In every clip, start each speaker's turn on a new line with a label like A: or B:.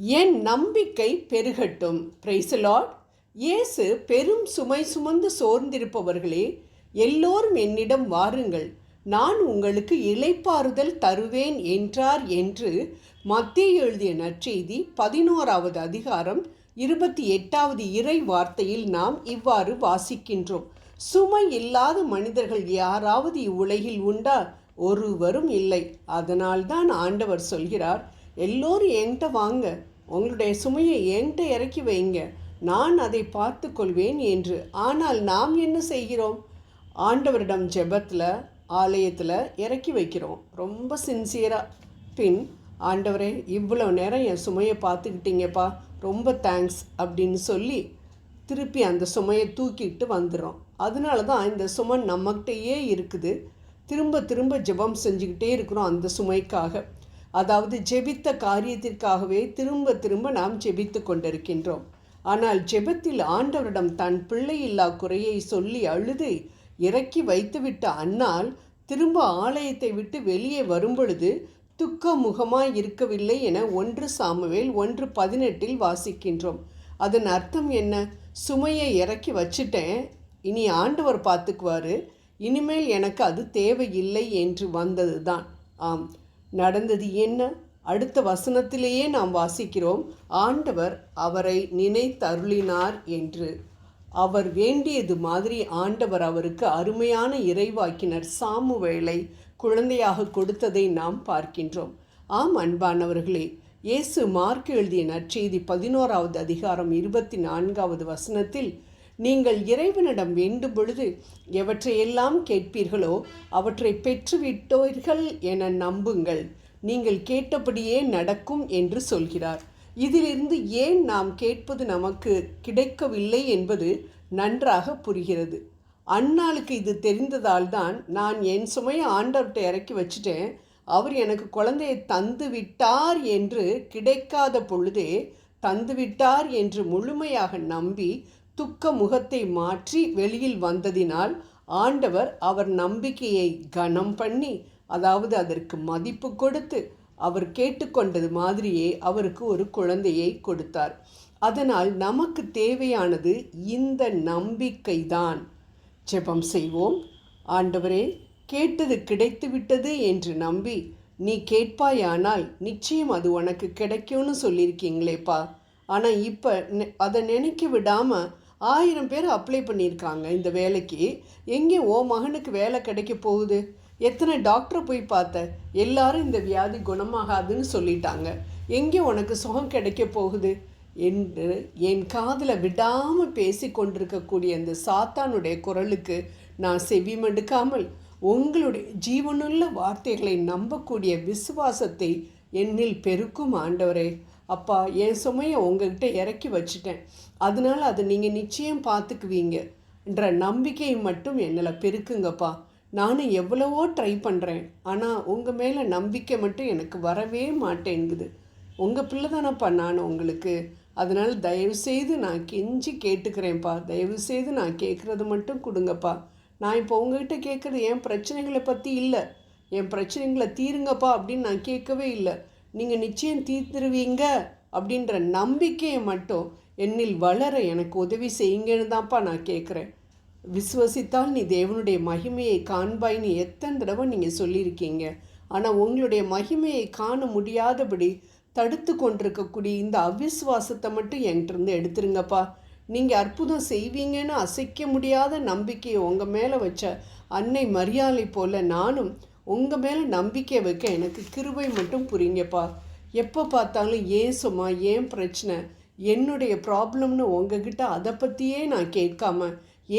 A: என் நம்பிக்கை பெருகட்டும். பிரைசலாட் இயேசு பெரும் சுமை சுமந்து சோர்ந்திருப்பவர்களே எல்லோரும் என்னிடம் வாருங்கள். நான் உங்களுக்கு இலைப்பாறுதல் தருவேன் என்றார் என்று மத்திய எழுதிய நற்செய்தி பதினோராவது அதிகாரம் இருபத்தி எட்டாவது இறை வார்த்தையில் நாம் இவ்வாறு வாசிக்கின்றோம். சுமை இல்லாத மனிதர்கள் யாராவது இவ்வுலகில் உண்டா? ஒருவரும் இல்லை. அதனால்தான் ஆண்டவர் சொல்கிறார் எல்லோரும் என்கிட்ட வாங்க. உங்களுடைய சுமையை என்கிட்ட இறக்கி வைங்க. நான் அதை பார்த்து கொள்வேன் என்று. ஆனால் நாம் என்ன செய்கிறோம்? ஆண்டவரிடம் ஜெபத்தில் ஆலயத்தில் இறக்கி வைக்கிறோம். ரொம்ப சின்சியராக பின் ஆண்டவரே இவ்வளோ நேரம் என் சுமையை பார்த்துக்கிட்டீங்கப்பா. ரொம்ப தேங்க்ஸ் அப்படின்னு சொல்லி திருப்பி அந்த சுமையை தூக்கிட்டு வந்துடும் அதனால தான் இந்த சுமை நம்மகிட்டயே இருக்குது. திரும்ப திரும்ப ஜெபம் செஞ்சுக்கிட்டே இருக்கிறோம் அந்த சுமைக்காக. அதாவது ஜெபித்த காரியத்திற்காகவே திரும்ப திரும்ப நாம் ஜெபித்து கொண்டிருக்கின்றோம். ஆனால் ஜெபத்தில் ஆண்டவரிடம் தன் பிள்ளை இல்லா குறையை சொல்லி அழுது இறக்கி வைத்துவிட்ட அன்னால் திரும்ப ஆலயத்தை விட்டு வெளியே வரும்பொழுது துக்க முகமாய் இருக்கவில்லை என ஒன்று சாமுவேல் ஒன்று பதினெட்டில் வாசிக்கின்றோம். அதன் அர்த்தம் என்ன? சுமையை இறக்கி வச்சுட்டேன். இனி ஆண்டவர் பார்த்துக்குவாரு. இனிமேல் எனக்கு அது தேவையில்லை என்று வந்தது தான் ஆம். நடந்தது என்ன? அடுத்த வசனத்திலேயே நாம் வாசிக்கிறோம் ஆண்டவர் அவரை நினைத்தருளினார் என்று. அவர் வேண்டியது மாதிரி ஆண்டவர் அவருக்கு அருமையான இறைவாக்கினர் சாமுவேலை குழந்தையாக கொடுத்ததை நாம் பார்க்கின்றோம். ஆம் அன்பானவர்களே இயேசு மார்க் எழுதிய நற்செய்தி பதினோராவது அதிகாரம் இருபத்தி நான்காவது வசனத்தில் நீங்கள் இறைவனிடம் வேண்டும் பொழுது எவற்றையெல்லாம் கேட்பீர்களோ அவற்றை பெற்றுவிட்டோர்கள் என நம்புங்கள். நீங்கள் கேட்டபடியே நடக்கும் என்று சொல்கிறார். இதிலிருந்து ஏன் நாம் கேட்பது நமக்கு கிடைக்கவில்லை என்பது நன்றாக புரிகிறது. அண்ணாளுக்கு இது தெரிந்ததால் தான் நான் என் சுமையை ஆண்டவர்கிட்ட இறக்கி வச்சுட்டேன். அவர் எனக்கு குழந்தையை தந்து விட்டார் என்று கிடைக்காத பொழுதே தந்துவிட்டார் என்று முழுமையாக நம்பி துக்க முகத்தை மாற்றி வெளியில் வந்ததினால் ஆண்டவர் அவர் நம்பிக்கையை கனம் பண்ணி அதாவது அதற்கு மதிப்பு கொடுத்து அவர் கேட்டுக்கொண்டது மாதிரியே அவருக்கு ஒரு குழந்தையை கொடுத்தார். அதனால் நமக்கு தேவையானது இந்த நம்பிக்கைதான். ஜெபம் செய்வோம். ஆண்டவரே கேட்டது கிடைத்து விட்டது என்று நம்பி நீ கேட்பாயானால் நிச்சயம் அது உனக்கு கிடைக்கும்னு சொல்லியிருக்கீங்களேப்பா. ஆனால் இப்போ அதை நினைக்க விடாமல் ஆயிரம் பேர் அப்ளை பண்ணியிருக்காங்க இந்த வேலைக்கு. எங்கே ஓ மகனுக்கு வேலை கிடைக்க போகுது? எத்தனை டாக்டரை போய் பார்த்த? எல்லாரும் இந்த வியாதி குணமாகாதுன்னு சொல்லிட்டாங்க. எங்கே உனக்கு சுகம் கிடைக்க போகுது? என்று என் காதில் விடாமல் பேசி கொண்டிருக்கக்கூடிய அந்த சாத்தானுடைய குரலுக்கு நான் செவி மடுக்காமல் உங்களுடைய ஜீவனுள்ள வார்த்தைகளை நம்பக்கூடிய விசுவாசத்தை என்னில் பெருக்கும் ஆண்டவரே. அப்பா என் சுமையை உங்ககிட்ட இறக்கி வச்சுட்டேன். அதனால் அதை நீங்கள் நிச்சயம் பார்த்துக்குவீங்க என்ற நம்பிக்கையை மட்டும் என்னில் பெருக்குங்கப்பா. நானும் எவ்வளவோ ட்ரை பண்ணுறேன் ஆனால் உங்கள் மேலே நம்பிக்கை மட்டும் எனக்கு வரவே மாட்டேங்குது. உங்கள் பிள்ளை தானப்பா நான் உங்களுக்கு. அதனால் தயவுசெய்து நான் கெஞ்சி கேட்டுக்கிறேன்ப்பா. தயவுசெய்து நான் கேட்குறது மட்டும் கொடுங்கப்பா. நான் இப்போ உங்ககிட்ட கேட்குறது என் பிரச்சனைகளை பற்றி இல்லை. என் பிரச்சனைகளை தீருங்கப்பா அப்படின்னு நான் கேட்கவே இல்லை. நீங்கள் நிச்சயம் தீர்த்துருவீங்க அப்படின்ற நம்பிக்கையை மட்டும் என்னில் வளர எனக்கு உதவி செய்யுங்கன்னு தான்ப்பா நான் கேட்குறேன் விசுவசித்தால் நீ தேவனுடைய மகிமையை காண்பாய்னு எத்தனை தடவை நீங்கள் சொல்லியிருக்கீங்க. ஆனால் உங்களுடைய மகிமையை காண முடியாதபடி தடுத்து கொண்டிருக்கக்கூடிய இந்த அவிஸ்வாசத்தை மட்டும் என்கிட்ட எடுத்துருங்கப்பா. நீங்கள் அற்புதம் செய்வீங்கன்னு அசைக்க முடியாத நம்பிக்கையை உங்கள் மேலே வச்ச அன்னை மரியாதை போல் நானும் உங்கள் மேலே நம்பிக்கை வைக்க எனக்கு கிருபை மட்டும் புரியுங்கப்பா. எப்போ பார்த்தாலும் ஏன் சும்மா ஏன் பிரச்சனை என்னுடைய ப்ராப்ளம்னு உங்ககிட்ட அதை பற்றியே நான் கேட்காம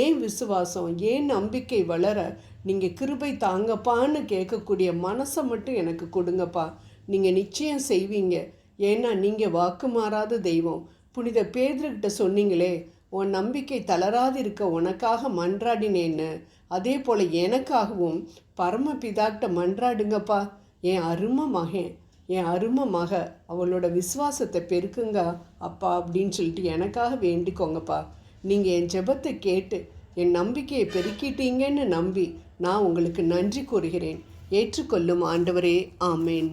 A: ஏன் விசுவாசம் ஏன் நம்பிக்கை வளர நீங்கள் கிருபை தாங்கப்பான்னு கேட்கக்கூடிய மனசை மட்டும் எனக்கு கொடுங்கப்பா. நீங்கள் நிச்சயம் செய்வீங்க. ஏன்னா நீங்கள் வாக்கு மாறாத தெய்வம். புனித பேதர்கிட்ட சொன்னீங்களே உன் நம்பிக்கை தளராதிருக்க உனக்காக மன்றாடினேன்னு. அதே போல் எனக்காகவும் பரமபிதாக்கிட்ட மன்றாடுங்கப்பா. என் அரும மகன் என் அரும மக அவளோட விசுவாசத்தை பெருக்குங்க அப்பா அப்படின்னு சொல்லிட்டு எனக்காக வேண்டிக்கோங்கப்பா. நீங்கள் என் ஜெபத்தை கேட்டு என் நம்பிக்கையை பெருக்கிட்டீங்கன்னு நம்பி நான் உங்களுக்கு நன்றி கூறுகிறேன். ஏற்றுக்கொள்ளும் ஆண்டவரே ஆமேன்.